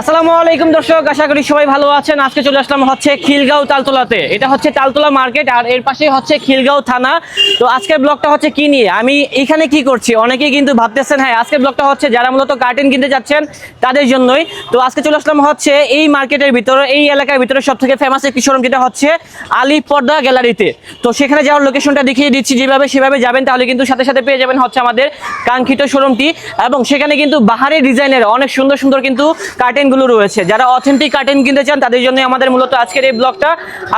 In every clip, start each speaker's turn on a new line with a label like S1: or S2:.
S1: আসসালামু আলাইকুম দর্শক, আশা করি সবাই ভালো আছেন। আজকে চলে আসলাম হচ্ছে খিলগাঁও তালতলাতে। এটা হচ্ছে তালতলা মার্কেট আর এর পাশেই হচ্ছে খিলগাঁও থানা। তো আজকের ব্লগটা হচ্ছে কি নিয়ে? আমি এখানে কি করছি? অনেকেই কিন্তু ভাবতেছেন হ্যাঁ আজকের ব্লগটা হচ্ছে যারা মূলত কার্টেন কিনতে যাচ্ছেন, তাদের জন্যই। তো আজকে চলে আসলাম হচ্ছে এই মার্কেটের ভিতরে, এই এলাকার ভিতরে সব থেকে ফেমাস একটি শোরুম যেটা হচ্ছে আলী পর্দা গ্যালারিতে। তো সেখানে যাওয়ার লোকেশনটা দেখিয়ে দিচ্ছি, যেভাবে সেভাবে যাবেন, তাহলে কিন্তু সাথে সাথে পেয়ে যাবেন হচ্ছে আমাদের কাঙ্ক্ষিত শোরুমটি এবং সেখানে কিন্তু বাহারি ডিজাইনের অনেক সুন্দর সুন্দর কিন্তু কার্টেনগুলো রয়েছে। যারা অথেন্টিক কার্টেন কিনতে চান, তাদের জন্য আমাদের মূলত আজকের এই ব্লগটা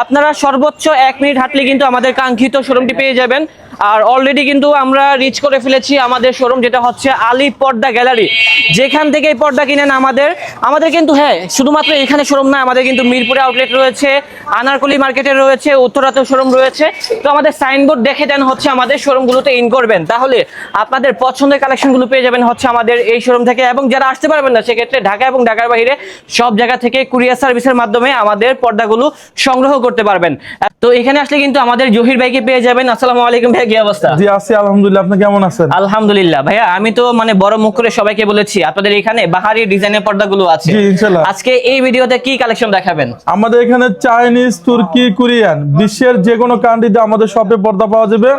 S1: আপনারা সর্বোচ্চ এক মিনিট হাঁটলে কিন্তু আমাদের কাঙ্ক্ষিত শোরুমটি পেয়ে যাবেন। আর অলরেডি কিন্তু আমরা রিচ করে ফেলেছি আমাদের শোরুম যেটা হচ্ছে আলী পর্দা গ্যালারি যেখান থেকে এই পর্দা কিনেন আমাদের আমাদের কিন্তু হ্যাঁ শুধুমাত্র এখানে শোরুম না, আমাদের কিন্তু মিরপুরে আউটলেট রয়েছে, আনারকলি মার্কেটে রয়েছে, উত্তরাতেও শোরুম রয়েছে। তো আমাদের সাইনবোর্ড দেখে দেন হচ্ছে আমাদের শোরুমগুলোতে ইন করবেন। তাহলে আপনাদের পছন্দের কালেকশনগুলো পেয়ে যাবেন হচ্ছে আমাদের এই শোরুম থেকে। এবং যারা আসতে পারবেন না, সেক্ষেত্রে ঢাকা এবং ঢাকার বাইরে সব জায়গা থেকে কুরিয়ার সার্ভিসের মাধ্যমে আমাদের পর্দাগুলো সংগ্রহ করতে পারবেন। তো এখানে আসলে কিন্তু আমাদের জহির ভাইকে পেয়ে যাবেন। আসসালামু আলাইকুম ভাই কি অবস্থা?
S2: জি আছি আলহামদুলিল্লাহ। আপনি কেমন আছেন?
S1: আলহামদুলিল্লাহ। ভাইয়া আমি তো মানে বড় মুখ করে সবাইকে বলেছি আপনাদের এখানে বাহারি ডিজাইনের পর্দাগুলো আছে।
S2: জি, ইনশাল্লাহ।
S1: আজকে এই ভিডিওতে কি কালেকশন দেখাবেন?
S2: আমাদের এখানে চাইনিজ তুর্কি কোরিয়ান বিশ্বের যে কোনো কান্ট্রিতে আমাদের শপে পর্দা পাওয়া যাবে।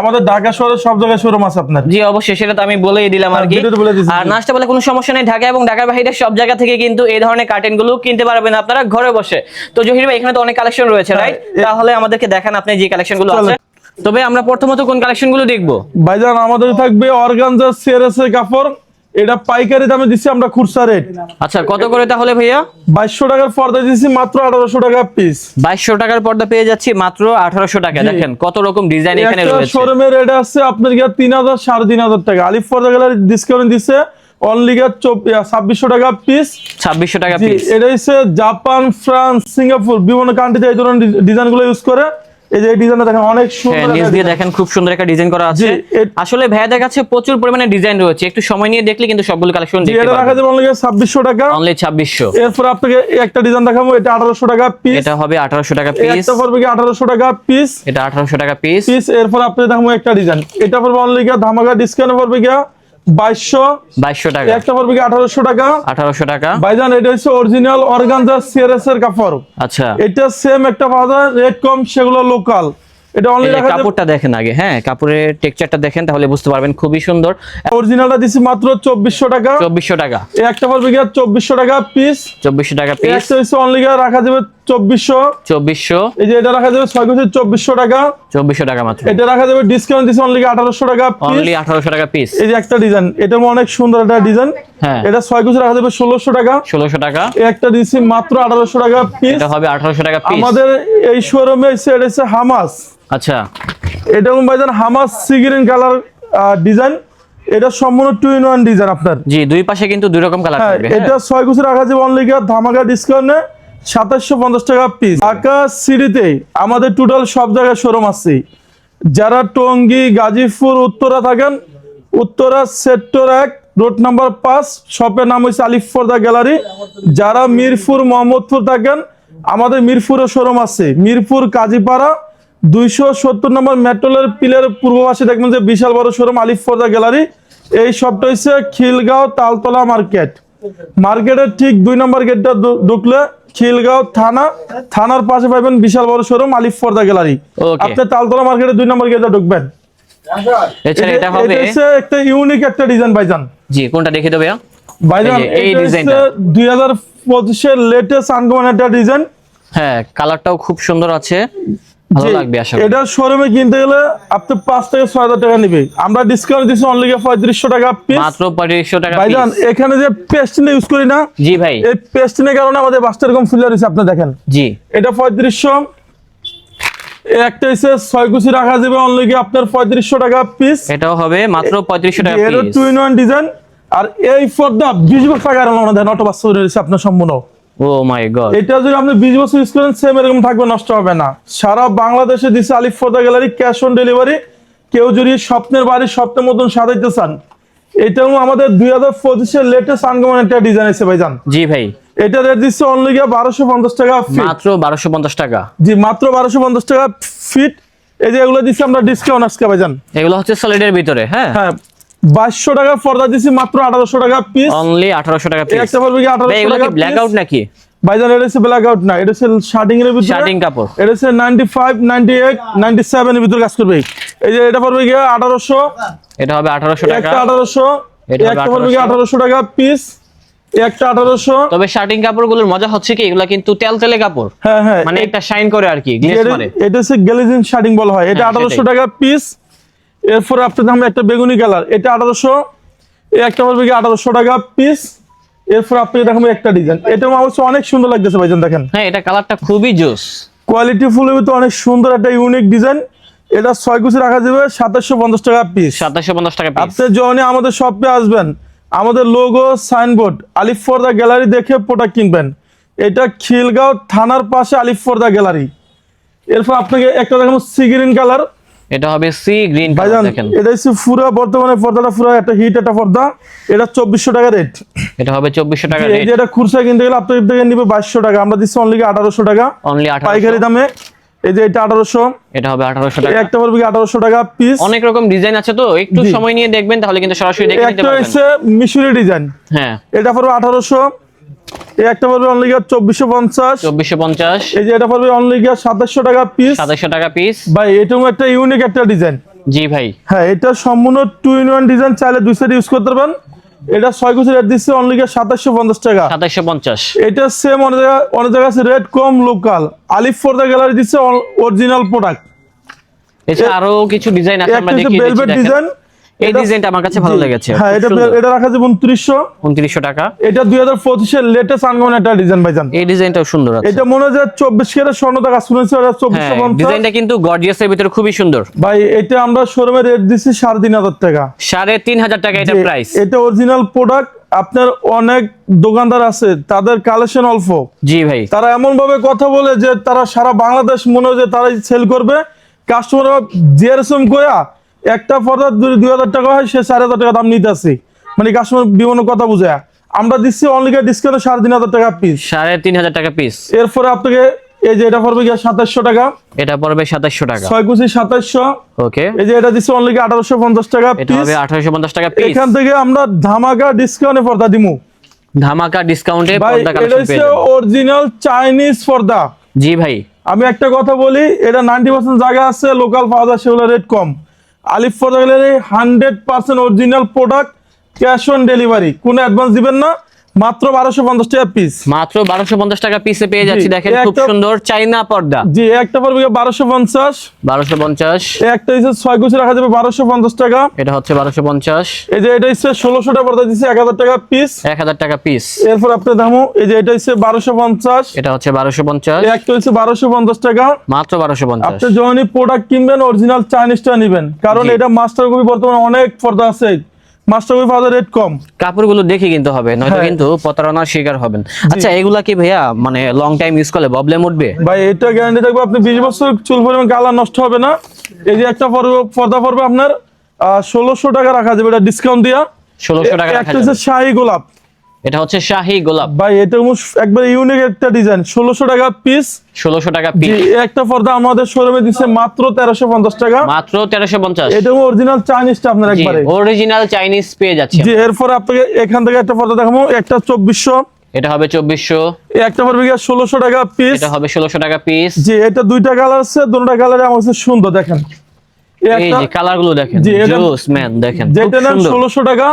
S2: আমাদের ঢাকা সব জায়গায় শোরুম আছে আপনার।
S1: জি অবশ্যই সেটা তো আমি বলেই দিলাম আর কি।
S2: হ্যাঁ, দিয়েছি।
S1: আর নাচটা বলে কোনো সমস্যা নেই। ঢাকা এবং ঢাকার বাইরে সব জায়গা থেকে কিন্তু এই ধরনের কার্টেনগুলো কিনতে পারবেন আপনারা ঘরে বসে। তো জহির ভাই এখানে তো অনেক কালেকশন রয়েছে
S2: হ্যাঁ,
S1: রাইট তাহলে আমাদেরকে দেখান আপনি যে
S2: কালেকশনগুলো
S1: আছে। তবে আমরা প্রথমত কোন কালেকশনগুলো দেখব?
S2: ভাইজান আমাদের থাকবে অর্গানজা সিআরএস এর কাপড়। এটা পাইকারি দামে দিচ্ছি আমরা খুচরা রেট।
S1: আচ্ছা কত করে তাহলে ভাইয়া?
S2: বাইশশো টাকার পর্দা দিচ্ছি মাত্র আঠারোশো টাকা পিস
S1: বাইশশো টাকার পর্দা পেয়ে যাচ্ছি মাত্র আঠারোশো টাকা। দেখেন কত রকম ডিজাইন এখানে রয়েছে।
S2: শোরুমের রেট আছে আপনার গিয়ে তিন হাজার সাড়ে তিন হাজার টাকা। আলিফ পর্দা গেলে ডিসকাউন্ট দিচ্ছে অনলি গিয়ে ছাব্বিশশো টাকা পিস
S1: ছাব্বিশশো টাকা পিস
S2: এটা হচ্ছে জাপান ফ্রান্স সিঙ্গাপুর বিভিন্ন কান্ট্রিতে এই ধরনের ডিজাইনগুলো ইউজ করে। এই যে ডিজাইনটা দেখেন অনেক
S1: হ্যাঁ
S2: সুন্দর
S1: নিচ দিয়ে দেখেন খুব সুন্দর একটা ডিজাইন করা আছে। আসলে ভাইয়াদের কাছে প্রচুর পরিমাণে ডিজাইন রয়েছে। একটু সময় নিয়ে দেখলে কিন্তু সবগুলো কালেকশন
S2: এটা রাখা যাবে অনলি টাকা।
S1: অনলি
S2: এরপর আপনাকে একটা ডিজাইন দেখাবো এটা আঠারোশো টাকা পিস
S1: এটা হবে আঠারোশো টাকা পিস
S2: একটা পড়বে কি আঠারোশো টাকা পিস
S1: এটা আঠারোশো টাকা পিস
S2: পিস এরপর আপনি দেখাবো একটা ডিজাইন এটা পড়বে অনলি গিয়া ধামাকা ডিসকাউন্ট পড়বে গিয়া বাইশশো।
S1: বাইশশো টাকা।
S2: একটা পড়বে আঠারোশো টাকা।
S1: আঠারোশো টাকা।
S2: ভাইজান এটা হচ্ছে অরিজিনাল অর্গানজা সিআরএস এর কাপড়।
S1: আচ্ছা।
S2: এটা সেম একটা পাওয়া যায় রেট কম সেগুলো লোকাল এটা অনলি যাবে
S1: কাপড়টা দেখেন আগে হ্যাঁ কাপড়ের টেক্সচারটা দেখেন তাহলে বুঝতে পারবেন খুবই সুন্দর।
S2: অরিজিনালটা দিচ্ছি মাত্র চব্বিশশো টাকা।
S1: চব্বিশশো টাকা।
S2: এই একটা পড়বে গিয়া চব্বিশশো টাকা পিস
S1: চব্বিশশো টাকা পিস
S2: হচ্ছে অনলি রাখা যাবে চব্বিশশো।
S1: চব্বিশশো।
S2: এই যে এটা রাখা যাবে ছয় চব্বিশশো টাকা।
S1: চব্বিশশো টাকা মাত্র।
S2: এটা রাখা যাবে ডিসকাউন্ট দিচ্ছে অনলি আঠারোশো টাকা
S1: অনলি আঠারোশো টাকা পিস
S2: এই যে একটা ডিজাইন এটা অনেক সুন্দর একটা ডিজাইন
S1: হ্যাঁ।
S2: এটা ছয় রাখা যাবে ষোলোশো টাকা।
S1: ষোলোশো টাকা।
S2: এই একটা দিচ্ছি মাত্র আঠারোশো টাকা পিস
S1: এটা হবে আঠারোশো টাকা পিস
S2: আমাদের এই শোরুমে হচ্ছে হামাস
S1: আচ্ছা।
S2: এটা ভাইজান Hamas sea green colour design এটা সম্পূর্ণ টু ইন ওয়ান ডিজাইন আপনার।
S1: জি দুই পাশে কিন্তু দুই রকম কালার
S2: হ্যাঁ
S1: থাকবে
S2: এটা ছয় কুচি রাখা যাবে অনলি ধামাকা ডিসকাউন্টে সাতাশশো পঞ্চাশ টাকা পিস ঢাকা সিটিতে আমাদের টোটাল সব জায়গায় শোরুম আছে। যারা টঙ্গী, গাজীপুর, উত্তরা থাকেন, উত্তরা সেক্টর এক রোড নাম্বার পাঁচ শপের নাম হচ্ছে আলিফ ফর্দা গ্যালারি যারা মিরপুর, মোহাম্মদপুর থাকেন, আমাদের মিরপুরে শোরুম আছে। মিরপুর, কাজীপাড়া, দুইশো সত্তর নম্বর মেট্রোলের পিলের পূর্ব দেখবেন যে বিশাল বড় শোরুম আলিফ ফর্দা গ্যালারি এই শপটা হচ্ছে খিলগাঁও তালতলা মার্কেট মার্কেটের ঠিক দুই নম্বর গেটটা ঢুকলে খিলগাঁও থানা। থানার পাশে পাবেন বিশাল বড় শোরুম আলিফ ফর্দা গ্যালারি. আপনি তালতলা মার্কেটের দুই নম্বর গেটটা ঢুকবেন।
S1: এছাড়া
S2: এটা
S1: এটা হবে
S2: একটা ইউনিক একটা ডিজাইন ভাইজান।
S1: জি কোনটা দেখে দেবে
S2: ভাইজান
S1: এই যে, ডিজাইনটা।
S2: হচ্ছে দুই হাজার পঁচিশের লেটেস্ট আনকমন একটা ডিজাইন
S1: হ্যাঁ কালারটাও খুব সুন্দর আছে। ভালো লাগবে আশা করি।
S2: এটা শোরুমে কিনতে গেলে আপনি পাঁচ থেকে ছয় হাজার টাকা নিবে। আমরা ডিসকাউন্ট দিচ্ছি অনলি পঁয়ত্রিশশো টাকা পিস
S1: মাত্র পঁয়ত্রিশশো টাকা
S2: ভাইজান এখানে যে পেস্টিনে ইউজ করি না
S1: জি ভাই।
S2: এই পেস্টিনের কারণে আমাদের বাসটা এরকম ফুলে রয়েছে আপনি দেখেন।
S1: জি।
S2: এটা পঁয়ত্রিশশো। একটা হচ্ছে ছয় কুচি রাখা যাবে অনলি আপনার পঁয়ত্রিশশো টাকা পিস
S1: এটাও হবে মাত্র পঁয়ত্রিশশো টাকা
S2: এর টু ইন ওয়ান ডিজাইন আর এই পর্দা বিশ বছর টাকা আলাদা দেন অটো রয়েছে আপনার সম্পূর্ণ।
S1: Oh my God.
S2: এটা যদি আপনি বিশ বছর ইউজ করেন সেম এরকম থাকবে নষ্ট হবে না। সারা বাংলাদেশে Alif Forda gallery cash on delivery কেউ যদি স্বপ্নের বাড়ি স্বপ্নের মতন সাজাইতে চান এটাও আমাদের দুই হাজার পঁচিশের লেটেস্ট আনকমন একটা ডিজাইন ভাইজান।
S1: জি ভাই।
S2: এটা রেট দিচ্ছে অনলি গিয়ে বারোশো পঞ্চাশ টাকা
S1: মাত্র বারোশো পঞ্চাশ টাকা।
S2: জি মাত্র বারোশো পঞ্চাশ টাকা ফিট এই যে এগুলো দিচ্ছি আমরা ডিসকাউন্ট আজকে ভাইজান।
S1: এগুলো হচ্ছে সলিডের ভিতরে হ্যাঁ?
S2: হ্যাঁ বাইশশো টাকা পর্দা দিছি মাত্র আঠারোশো টাকা পিস
S1: অনলি আঠারোশো টাকা পিস
S2: একটা পড়বে কি আঠারোশো টাকা
S1: ব্ল্যাক আউট নাকি?
S2: ভাইজান এটা হচ্ছে ব্ল্যাক আউট না এটা হচ্ছে শার্টিং এর ভিতরে।
S1: শার্টিং কাপড়।
S2: এটা হচ্ছে ninety five ninety eight ninety seven এর ভিতরে কাজ করবে। এই যে এটা পড়বে গিয়ে আঠারোশো।
S1: এটা হবে আঠারোশো টাকা।
S2: একটা আঠারোশো
S1: এটা
S2: একটা পড়বে গিয়ে
S1: 1800
S2: আঠারোশো টাকা পিস একটা আঠারোশো।
S1: তবে শার্টিং কাপড়গুলোর মজা হচ্ছে কি এগুলা কিন্তু তেল তেলে কাপড়।
S2: হ্যাঁ হ্যাঁ।
S1: মানে একটা শাইন করে আর কি গ্লেজ
S2: এটা-
S1: করে
S2: এটা হচ্ছে গ্যালিজিন শার্টিং বলা হয়। এটা
S1: হ্যাঁ,
S2: আঠারোশো
S1: সেটাই।
S2: টাকা পিস এরপরে আপনার দাম একটা বেগুনি কালার। এটা আঠারোশো একটা পড়বে গিয়ে আঠারোশো টাকা পিস এরপর আপনি দেখাবো একটা ডিজাইন এটা অবশ্য অনেক সুন্দর লাগতেছে ভাইজান দেখেন।
S1: হ্যাঁ এটা কালারটা খুবই জোস।
S2: কোয়ালিটি ফুলের ভিতরে অনেক সুন্দর একটা ইউনিক ডিজাইন এটা ছয় কুচি রাখা যাবে সাতাশশো পঞ্চাশ টাকা পিস
S1: সাতাশশো পঞ্চাশ টাকা
S2: আপনি যখনই আমাদের শপে আসবেন আমাদের লোগো সাইনবোর্ড আলিফ ফর্দা গ্যালারি দেখে প্রোডাক্ট কিনবেন। এটা খিলগাঁও থানার পাশে আলিফ ফর্দা গ্যালারি এরপর আপনাকে একটা দেখাবো সি গ্রিন কালার
S1: এটা হবে সি গ্রিন দেখেন।
S2: এটা হচ্ছে পুরো বর্তমানে পর্দাটা পুরো একটা হিট একটা পর্দা। এটা চব্বিশশো টাকা রেট
S1: এটা হবে চব্বিশশো টাকা
S2: এই যে এটা খুরসা কিনতে গেলে আপনার থেকে নিবে বাইশশো টাকা। আমরা দিচ্ছি অনলি আঠারোশো টাকা?
S1: অনলি
S2: পাইকারি
S1: আঠারোশো
S2: দামে। এই যে এটা আঠারোশো।
S1: এটা হবে আঠারোশো টাকা।
S2: একটা পড়বে আঠারোশো টাকা পিস
S1: অনেক রকম ডিজাইন আছে তো। একটু সময় নিয়ে দেখবেন তাহলে কিন্তু সরাসরি দেখে নিতে
S2: একটা
S1: পারবেন।
S2: হচ্ছে মিশরি ডিজাইন
S1: হ্যাঁ।
S2: এটা পড়বে আঠারোশো। এই একটা পড়বে অনলি পঞ্চাশ।
S1: চব্বিশশো পঞ্চাশ।
S2: এই যে এটা পড়বে অনলি সাতাশশো টাকা পিস
S1: সাতাশশো টাকা পিস
S2: ভাই এটাও একটা ইউনিক একটা ডিজাইন
S1: জি ভাই।
S2: হ্যাঁ এটা সম্পূর্ণ টু ইন ওয়ান ডিজাইন চাইলে দুই সাইড ইউজ করতে পারবেন। এটা ছয় কুচি রেট দিচ্ছে অনলি সাতাশশো পঞ্চাশ টাকা।
S1: সাতাশশো পঞ্চাশ।
S2: এটা সেম অনেক জায়গায় অনেক জায়গায় আছে রেট কম লোকাল আলিফ ফোর্দা গ্যালারি দিচ্ছে অরিজিনাল প্রোডাক্ট
S1: এছাড়া আরও কিছু ডিজাইন আছে আমরা দেখিয়ে দিচ্ছি।
S2: ডিজাইন
S1: এই ডিজাইনটা আমার কাছে ভালো লেগেছে।
S2: হ্যাঁ এটা এটা রাখা যাবে উনত্রিশশো।
S1: উনত্রিশশো টাকা।
S2: এটা দুই হাজার পঁচিশের লেটেস্ট আনকমন একটা ডিজাইন ভাইজান।
S1: এই ডিজাইনটাও সুন্দর আছে।
S2: এটা মনে হয় যে চব্বিশ কেরের স্বর্ণতা কাজ শুনেছি ওটা চব্বিশশো
S1: হ্যাঁ ডিজাইনটা কিন্তু গর্জিয়াসের ভিতরে খুবই সুন্দর।
S2: ভাই এটা আমরা শোরুমে রেট তিন হাজার টাকা।
S1: সাড়ে তিন হাজার টাকা এটা প্রাইস
S2: এটা অরিজিনাল প্রোডাক্ট আপনার অনেক দোকানদার আছে তাদের কালেকশন অল্প।
S1: জি ভাই।
S2: তারা এমন ভাবে কথা বলে যে তারা সারা বাংলাদেশ মনে হয় যে তারা সেল করবে। কাস্টমার জিয়ারসম কয়া একটা পর্দা দুই হাজার টাকা হয় সে চার হাজার টাকা দাম নিতে আসে মানে কাস্টমার বিভিন্ন কথা বুঝে আমরা দিচ্ছি অনলি ডিসকাউন্ট সাড়ে তিন হাজার টাকা পিস
S1: সাড়ে তিন হাজার টাকা পিস
S2: এরপরে আপনাকে এই যে এটা পড়বে গিয়ে সাতাশশো টাকা।
S1: এটা পড়বে সাতাশশো টাকা।
S2: ছয় কুচি সাতাশশো।
S1: ওকে
S2: এই যে এটা দিচ্ছি অনলি আঠারোশো পঞ্চাশ টাকা পিস
S1: আঠারোশো পঞ্চাশ টাকা পিস
S2: এখান থেকে আমরা ধামাকা ডিসকাউন্টে পর্দা দিমু।
S1: ধামাকা ডিসকাউন্টে
S2: ভাই
S1: পর্দা
S2: এটা
S1: কালেকশন পেয়ে যাবেন।
S2: অরিজিনাল চাইনিজ পর্দা।
S1: জি ভাই।
S2: আমি একটা কথা বলি এটা নাইনটি পার্সেন্ট জায়গা আছে লোকাল পাওয়া যায় সেগুলো রেট কম। আলিফ গেলে hundred percent original product cash on delivery কোনো অ্যাডভান্স দিবেন না। মাত্র বারোশো পঞ্চাশ টাকা পিস
S1: মাত্র বারোশো পঞ্চাশ টাকা পিসে পেয়ে যাচ্ছি দেখেন খুব সুন্দর চাইনা পর্দা।
S2: জি একটা পড়বে বারোশো পঞ্চাশ।
S1: বারোশো পঞ্চাশ।
S2: একটা হচ্ছে ছয় কুচি রাখা যাবে বারোশো পঞ্চাশ টাকা।
S1: এটা হচ্ছে বারোশো পঞ্চাশ।
S2: এই যে এটা হচ্ছে ষোলোশো টাকা পর্দা দিচ্ছে এক হাজার টাকা পিস
S1: এক হাজার টাকা পিস
S2: এরপর আপনার দামও এই যে এটা হচ্ছে বারোশো পঞ্চাশ।
S1: এটা হচ্ছে বারোশো পঞ্চাশ।
S2: একটা হচ্ছে বারোশো পঞ্চাশ টাকা।
S1: মাত্র বারোশো পঞ্চাশ।
S2: আপনি যখনই প্রোডাক্ট কিনবেন অরিজিনাল চাইনিজটা নেবেন। কারণ এটা মাস্টার কপি বর্তমানে অনেক পর্দা আছে। রেট কম।
S1: কাপড়গুলো দেখে কিনতে হবে নয়তো
S2: হ্যাঁ।
S1: কিন্তু প্রতারণার শিকার হবেন। আচ্ছা এগুলা কি ভাইয়া মানে লং টাইম ইউজ করলে প্রবলেম উঠবে?
S2: ভাই এটা গ্যারান্টি থাকবে আপনি বছর চুল পরিমাণ কালার নষ্ট হবে না। এই যে একটা পর্দা পড়বে আপনার ষোলোশো টাকা রাখা যাবে এটা ডিসকাউন্ট দিয়া।
S1: ষোলোশো টাকা রাখা
S2: একটা হচ্ছে গোলাপ।
S1: এটা হচ্ছে শাহী গোলাপ।
S2: ভাই এটা একবার ইউনিক একটা ডিজাইন ষোলোশো টাকা পিস
S1: ষোলোশো টাকা পিস
S2: একটা পর্দা আমাদের শোরুমে দিচ্ছে মাত্র তেরোশো পঞ্চাশ টাকা।
S1: মাত্র তেরোশো পঞ্চাশ।
S2: এটা অরিজিনাল চাইনিজটা আপনার
S1: জি
S2: একবারে।
S1: অরিজিনাল চাইনিজ পেয়ে যাচ্ছে
S2: জি এরপরে আপনাকে এখান থেকে একটা পর্দা দেখাবো। একটা চব্বিশশো।
S1: এটা হবে চব্বিশশো।
S2: একটা পড়বে গিয়ে ষোলোশো টাকা পিস
S1: এটা হবে ষোলোশো টাকা পিস
S2: জি এটা দুইটা কালার আছে দুটো কালারে আমার কাছে সুন্দর দেখেন। এই
S1: যে কালারগুলো দেখেন।
S2: জি, এটা-
S1: ম্যান দেখেন
S2: যেটা নেন
S1: সুন্দর।
S2: ষোলোশো টাকা।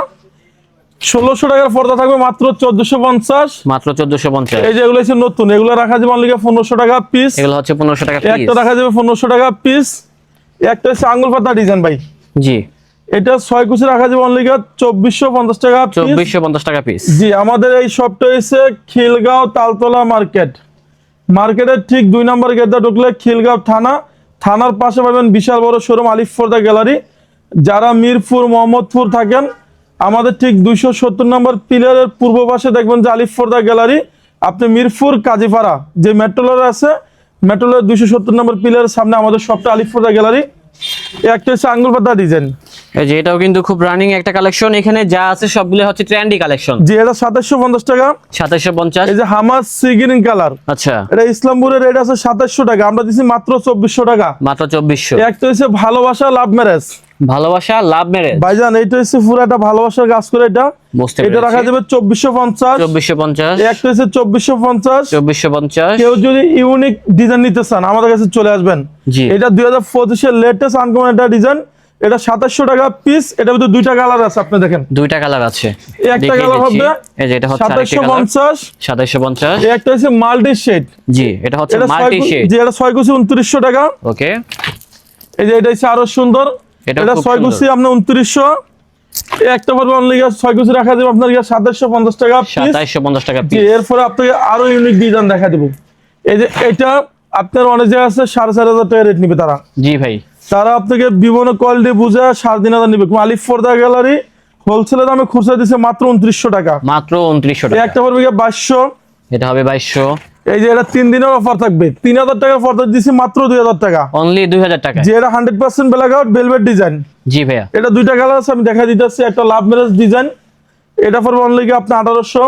S2: ষোলোশো টাকার পর্দা থাকবে মাত্র চোদ্দশো পঞ্চাশ।
S1: মাত্র চোদ্দশো পঞ্চাশ।
S2: এই যে এগুলো হচ্ছে নতুন এগুলো রাখা যাবে অনলি পনেরোশো টাকা পিস
S1: এগুলো হচ্ছে পনেরোশো টাকা
S2: একটা রাখা যাবে পনেরোশো টাকা পিস একটা হচ্ছে আঙ্গুল পাতা ডিজাইন ভাই।
S1: জি।
S2: এটা ছয় কুচি রাখা যাবে অনলি চব্বিশশো পঞ্চাশ টাকা
S1: চব্বিশশো পঞ্চাশ টাকা পিস
S2: জি আমাদের এই শপটা হচ্ছে খিলগাঁও তালতলা মার্কেট মার্কেটের ঠিক দুই নম্বর গেটটা ঢুকলে খিলগাঁও থানা। থানার পাশে পাবেন বিশাল বড় শোরুম আলিফ ফোর্দা গ্যালারি যারা মিরপুর মোহাম্মদপুর থাকেন আমাদের ঠিক দুইশো সত্তর নম্বর পিলারের পূর্ব পাশে দেখবেন যে আলিফ ফোর্দা গ্যালারি আপনি মিরপুর কাজীপাড়া যে মেট্রোলার আছে মেট্রোলার দুইশো সত্তর নম্বর পিলারের সামনে আমাদের সবটা আলিফ ফোর্দা গ্যালারি। একটা হচ্ছে আঙ্গুল পাতা ডিজাইন
S1: এই যে এটাও কিন্তু খুব রানিং একটা কালেকশন এখানে যা আছে সবগুলো হচ্ছে ট্রেন্ডি কালেকশন
S2: জি এটা সাতাশশো পঞ্চাশ টাকা।
S1: সাতাশশো পঞ্চাশ।
S2: এই যে হামার সিগ্রিন কালার
S1: আচ্ছা।
S2: এটা ইসলামপুরের রেট আছে সাতাশশো টাকা। আমরা দিচ্ছি মাত্র চব্বিশশো টাকা।
S1: মাত্র চব্বিশশো।
S2: একটা হচ্ছে ভালোবাসা লাভ ম্যারেজ
S1: ভালোবাসা লাভ ম্যারেজ
S2: ভাইজান এটা হচ্ছে পুরো একটা ভালোবাসার কাজ করে এটা। এটা রাখা যাবে চব্বিশশো পঞ্চাশ।
S1: চব্বিশশো পঞ্চাশ।
S2: একটা হচ্ছে চব্বিশশো পঞ্চাশ।
S1: চব্বিশশো পঞ্চাশ।
S2: কেউ যদি ইউনিক ডিজাইন নিতে চান আমাদের কাছে চলে আসবেন।
S1: জি।
S2: এটা দুই হাজার পঁচিশের লেটেস্ট আনকমন একটা ডিজাইন এটা সাতাশশো টাকা পিস এটা ভিতরে দুইটা কালার আছে আপনি দেখেন।
S1: দুইটা কালার আছে।
S2: একটা কালার হবে
S1: এই যে এটা হচ্ছে আরেকটি
S2: সাতাশশো
S1: কালার
S2: পঞ্চাশ।
S1: সাতাশশো পঞ্চাশ।
S2: এই একটা হচ্ছে মাল্টি শেড
S1: জি এটা হচ্ছে মাল্টি শেড
S2: যে এটা ছয় কুচি উনত্রিশশো টাকা।
S1: ওকে
S2: এই যে এটা হচ্ছে আরও সুন্দর। এটা ছয়। আপনার উনত্রিশশো। একটা পড়বে অনলি ছয় কুচি রাখা যাবে আপনার সাতাশশো পঞ্চাশ টাকা পিস
S1: পঞ্চাশ টাকা
S2: এরপরে আপনাকে আরও ইউনিক ডিজাইন দেখা দিব। এই যে এটা আপনার অনেক জায়গায় আছে সাড়ে চার হাজার টাকা রেট নিবে তারা।
S1: জি ভাই।
S2: তারা আপনাকে বিভিন্ন কোয়ালিটি বুঝে সাড়ে তিন হাজার নিবে। আলিফ ফোর্দা গ্যালারি হোলসেলের দামে খুচরা দিচ্ছে মাত্র উনত্রিশশো টাকা।
S1: মাত্র উনত্রিশশো টাকা।
S2: একটা বাইশশো?
S1: এটা হবে বাইশশো।
S2: এই যে এটা তিন দিনের অফার থাকবে। তিন হাজার টাকার পর্দা দিচ্ছি মাত্র দুই হাজার টাকা।
S1: অনলি দুই হাজার টাকা।
S2: যে এটা hundred percent blackout velvet design
S1: জি ভাইয়া।
S2: এটা দুইটা কালার আছে আমি দেখা দিতেছি একটা লাভ ম্যারেজ ডিজাইন এটা পড়বে অনলি কি আপনার আঠারোশো?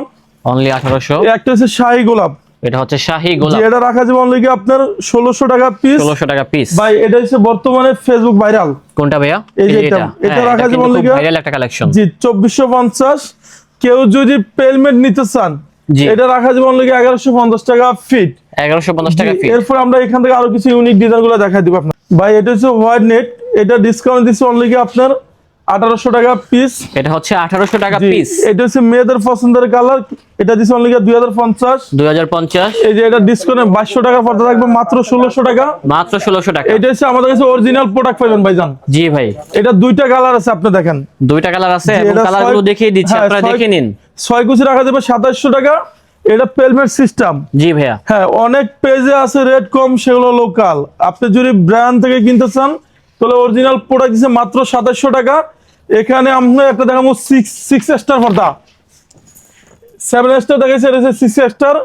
S1: অনলি আঠারোশো।
S2: একটা হচ্ছে শাহি গোলাপ।
S1: এটা হচ্ছে শাহি গোলাপ।
S2: এটা রাখা যাবে অনলি কি আপনার ষোলোশো টাকা পিস
S1: ষোলোশো টাকা পিস
S2: ভাই এটা হচ্ছে বর্তমানে ফেসবুক ভাইরাল
S1: কোনটা ভাইয়া?
S2: এই যে এটা, এটা। রাখা যাবে অনলি কি-
S1: ভাইরাল একটা কালেকশন
S2: জি চব্বিশশো পঞ্চাশ। কেউ যদি পেলমেন্ট নিতে চান এটা রাখা যাবে অনলি এগারোশো পঞ্চাশ টাকা ফিট
S1: এগারোশো পঞ্চাশ টাকা পিস
S2: এরপর আমরা এখান থেকে আরও কিছু ইউনিক ডিজাইনগুলো দেখা দিব আপনার। ভাই এটা হচ্ছে হোয়াইট নেট এটা ডিসকাউন্ট দিচ্ছে অনলি আপনার আঠারোশো টাকা পিস
S1: এটা হচ্ছে আঠারোশো টাকা পিস
S2: এটা হচ্ছে মেয়েদের পছন্দের কালার এটা দিচ্ছে অনলি দুই হাজার পঞ্চাশ।
S1: দুই হাজার পঞ্চাশ।
S2: এই যে এটা ডিসকাউন্ট বাইশশো টাকা পড়তে থাকবে মাত্র ষোলোশো টাকা।
S1: মাত্র ষোলোশো টাকা।
S2: এটা হচ্ছে আমাদের কাছে অরিজিনাল প্রোডাক্ট পাবেন ভাইজান।
S1: জি ভাই।
S2: এটা দুইটা কালার আছে আপনি দেখেন।
S1: দুইটা কালার আছে এবং
S2: এটা
S1: কালারগুলো
S2: ছয়-
S1: দেখিয়ে দিচ্ছি
S2: হ্যাঁ,
S1: আপনারা দেখে নিন।
S2: ছয় কুচি রাখা যাবে সাতাশশো টাকা। এটা পেলমেন্ট সিস্টেম
S1: জি ভাইয়া।
S2: হ্যাঁ অনেক পেজে আছে রেট কম সেগুলো লোকাল আপনি যদি ব্র্যান্ড থেকে কিনতে চান তাহলে অরিজিনাল প্রোডাক্ট দিচ্ছে মাত্র সাতাশশো টাকা। এখানে আমরা একটা দেখাবো সিক্স সিক্স স্টার পর্দা। সেভেন স্টার দেখাচ্ছে এটা সিক্স স্টার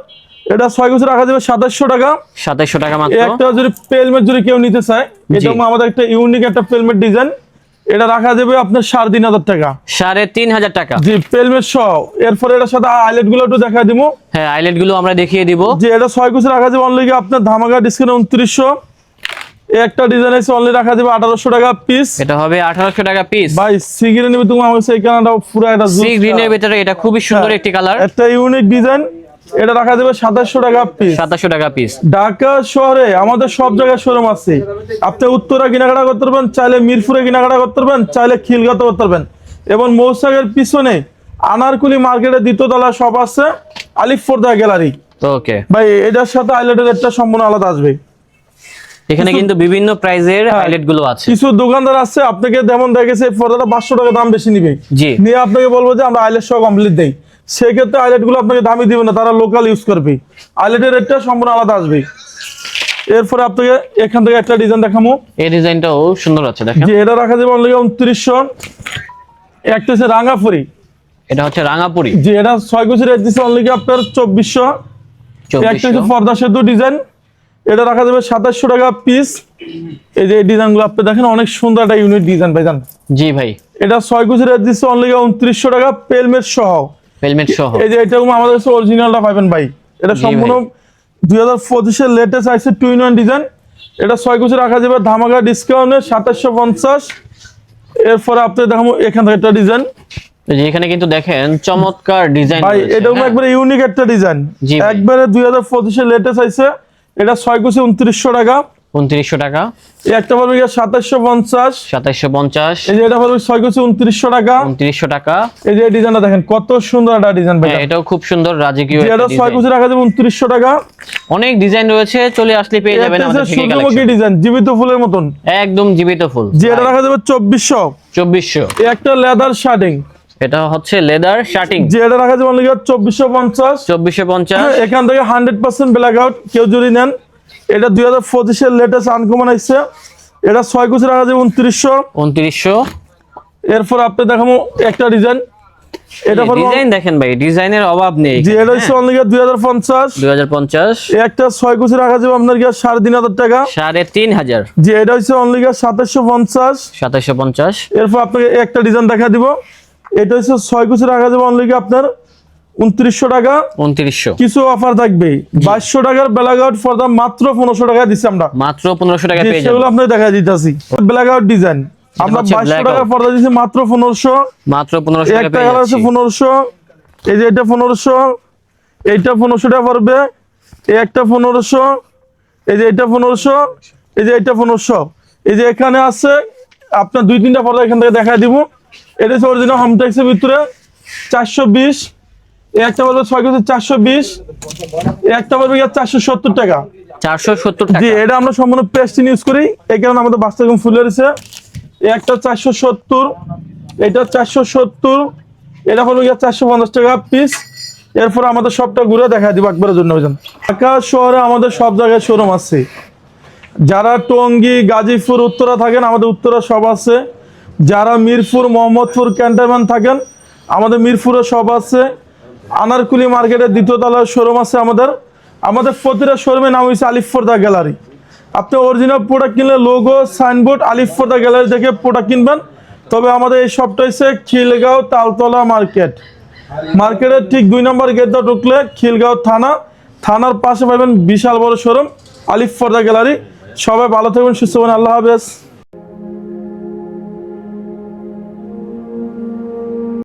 S2: এটা ছয় কুচি রাখা যাবে সাতাশশো টাকা।
S1: সাতাইশশো টাকা মাত্র।
S2: একটা যদি পেলমেট যদি কেউ নিতে চায় এটা আমাদের একটা ইউনিক একটা পেলমেট ডিজাইন এটা রাখা যাবে আপনার সাড়ে তিন হাজার টাকা।
S1: সাড়ে তিন হাজার টাকা।
S2: জি পেলমেট সহ। এরপরে এটার সাথে আইলেটগুলো একটু দেখা দিব
S1: হ্যাঁ আইলেটগুলো আমরা দেখিয়ে দিব।
S2: যে এটা ছয় কুচি রাখা যাবে অনলি আপনার ধামাকা ডিসকাউন্ট উনত্রিশশো। একটা ডিজাইন আছে অনলি রাখা যাবে আঠারোশো টাকা পিস
S1: এটা হবে আঠারোশো টাকা পিস
S2: ভাই সিগিরে নিবে তুমি আমার কাছে এই পুরো একটা
S1: সি গ্রিনের ভিতরে এটা খুবই সুন্দর
S2: হ্যাঁ।
S1: একটি কালার
S2: একটা ইউনিক ডিজাইন এটা রাখা যাবে সাতাশশো টাকা পিস
S1: সাতাশশো টাকা পিস
S2: ঢাকা শহরে আমাদের সব জায়গায় শোরুম আছে। আপনি উত্তরা কেনাকাটা করতে পারবেন চাইলে মিরপুরে কেনাকাটা করতে পারবেন চাইলে খিলগাতে করতে পারবেন। এবং মৌসাগের পিছনে আনারকুলি মার্কেটের দ্বিতীয় তলা সব আছে আলিফ ফোর্দা গ্যালারি।
S1: ওকে।
S2: ভাই এটার সাথে আইলেটের রেটটা সম্পূর্ণ আলাদা আসবে।
S1: এখানে কিন্তু বিভিন্ন প্রাইজের
S2: হ্যাঁ।
S1: হাইলাইটগুলো আছে।
S2: কিছু দোকানদার আছে আপনাকে যেমন দেখেছে পর্দাটা পাঁচশো টাকা দাম বেশি নিবে।
S1: জি।
S2: নিয়ে আপনাকে বলব যে আমরা আইলেট সহ কমপ্লিট দেই। সেক্ষেত্রে আইলেটগুলো আপনাকে দামি দিবে না তারা লোকাল ইউজ করবে। আইলেটের রেটটা সম্পূর্ণ আলাদা আসবে। এরপরে আপনাকে এখান থেকে একটা ডিজাইন দেখাবো
S1: এই ডিজাইনটাও সুন্দর আছে দেখেন।
S2: যে এটা রাখা যাবে অনলি উনত্রিশশো। একটা হচ্ছে রাঙ্গাপুরি
S1: এটা হচ্ছে রাঙাপুরি।
S2: যে এটা ছয় কুচি রেট দিচ্ছে অনলি আপনার চব্বিশশো। একটা
S1: চব্বিশশো।
S2: হচ্ছে পর্দা সেতু ডিজাইন এটা রাখা যাবে সাতাশশো টাকা পিস এই যে ডিজাইনগুলো আপনি দেখেন অনেক সুন্দর একটা ইউনিট ডিজাইন ভাইজান।
S1: জি ভাই।
S2: এটা ছয় কুচি রেট দিচ্ছে অনলি উনত্রিশশো টাকা পেলমেট সহ।
S1: হেলমেট সহ।
S2: এই যে এটা আমাদের কাছে অরিজিনালটা পাবেন ভাই। এটা সম্পূর্ণ দুই হাজার পঁচিশের লেটেস্ট আছে টু ইন ওয়ান ডিজাইন এটা ছয় কুচি রাখা যাবে ধামাকা ডিসকাউন্টে সাতাশশো পঞ্চাশ। এরপরে আপনি দেখাবো এখান থেকে একটা ডিজাইন
S1: এই যে এখানে কিন্তু দেখেন চমৎকার ডিজাইন
S2: ভাই এটা একবারে ইউনিক একটা ডিজাইন একবারে দুই হাজার পঁচিশের লেটেস্ট আছে এটা ছয় কুচি উনত্রিশশো টাকা।
S1: উনত্রিশশো টাকা।
S2: একটা সাতাশশো পঞ্চাশ।
S1: সাতাইশশো পঞ্চাশ।
S2: এই যে এটা ছয় কুচি উনত্রিশশো টাকা।
S1: উনত্রিশশো টাকা।
S2: এই যে ডিজাইনটা দেখেন কত সুন্দর একটা ডিজাইন ভাই
S1: হ্যাঁ এটাও খুব সুন্দর রাজকীয়
S2: এটা ছয়
S1: design।
S2: কুচি রাখা যাবে উনত্রিশশো টাকা।
S1: অনেক ডিজাইন রয়েছে চলে আসলে পেয়ে যাবেন আমাদের
S2: সূর্যমুখী ডিজাইন জীবিত ফুলের মতন।
S1: একদম জীবিত ফুল।
S2: যে এটা রাখা যাবে চব্বিশশো।
S1: চব্বিশশো।
S2: একটা লেদার শার্টিং
S1: এটা হচ্ছে লেদার শার্টিং
S2: যে এটা রাখা যাবে অনলি পঞ্চাশ।
S1: চব্বিশশো পঞ্চাশ।
S2: এখান থেকে হান্ড্রেড পার্সেন্ট ব্ল্যাক আউট কেউ যদি নেন এটা দুই হাজার পঁচিশের লেটেস্ট আনকমন আসছে। এটা ছয় কুচি রাখা যাবে উনত্রিশশো।
S1: উনত্রিশশো।
S2: এরপর আপনি দেখাবো একটা ডিজাইন এটা
S1: ডিজাইন দেখেন ভাই ডিজাইনের অভাব নেই
S2: এটা হচ্ছে অনলি একটা ছয় কুচি রাখা যাবে আপনার গিয়ে সাড়ে তিন হাজার টাকা।
S1: সাড়ে তিন হাজার।
S2: যে এটা হচ্ছে অনলি সাতাশশো পঞ্চাশ।
S1: সাতাশশো পঞ্চাশ।
S2: এরপর আপনাকে একটা ডিজাইন দেখা দিব। এটা হচ্ছে ছয় কুচি রাখা যাবে অনলি আপনার উনত্রিশশো টাকা।
S1: উনত্রিশশো।
S2: কিছু অফার থাকবে বাইশশো টাকার মাত্র পনেরোশো টাকা দিচ্ছি আমরা।
S1: মাত্র পনেরোশো টাকা
S2: সেগুলো
S1: যাবেন
S2: দেখা দিতেছি। ডিজাইন আমরা বাইশশো। পর্দা দিচ্ছি মাত্র পনেরোশো।
S1: মাত্র পনেরোশো
S2: একটা কালার আছে পনেরোশো। এই যে এটা পনেরোশো। এইটা পনেরোশো টাকা পড়বে। এই একটা পনেরোশো। এই যে এটা পনেরোশো। এই যে এটা পনেরোশো। এই যে এখানে আছে আপনার দুই তিনটা পর্দা এখান থেকে দেখাই দিব। এটা হচ্ছে অরিজিনাল হোমটেক্সের ভিতরে। চারশো বিশ। একটা পড়বে ছয় কেজি চারশো বিশ একটা পড়বে চারশো সত্তর টাকা।
S1: চারশো সত্তর
S2: জি এটা আমরা সম্পূর্ণ পেস্টিন ইউজ করি। এই কারণে আমাদের বাস্তা এরকম ফুলে রয়েছে। একটা চারশো সত্তর এটা চারশো সত্তর এটা হলো গিয়ে চারশো পঞ্চাশ টাকা পিস এরপর আমাদের সবটা ঘুরে দেখা দিব একবারের জন্য বুঝলেন ঢাকা শহরে আমাদের সব জায়গায় শোরুম আছে। যারা টঙ্গী গাজীপুর উত্তরা থাকেন আমাদের উত্তরা সব আছে। যারা মিরপুর মোহাম্মদপুর ক্যান্টনমেন্ট থাকেন আমাদের মিরপুরে সব আছে। আনারকুলি মার্কেটের দ্বিতীয় তলার শোরুম আছে আমাদের। আমাদের প্রতিটা শোরুমের নাম হয়েছে আলিফ ফোর্দা গ্যালারি। আপনি অরিজিনাল প্রোডাক্ট কিনলে logo signboard Alif Forda gallery থেকে প্রোডাক্ট কিনবেন। তবে আমাদের এই শপটা হচ্ছে খিলগাঁও তালতলা মার্কেট। মার্কেটের ঠিক দুই নম্বর গেট দিয়ে ঢুকলে খিলগাঁও থানা। থানার পাশে পাবেন বিশাল বড় শোরুম আলিফ ফর্দা গ্যালারি। সবাই ভালো থাকবেন, সুস্থ থাকবেন। আল্লাহ হাফেজ।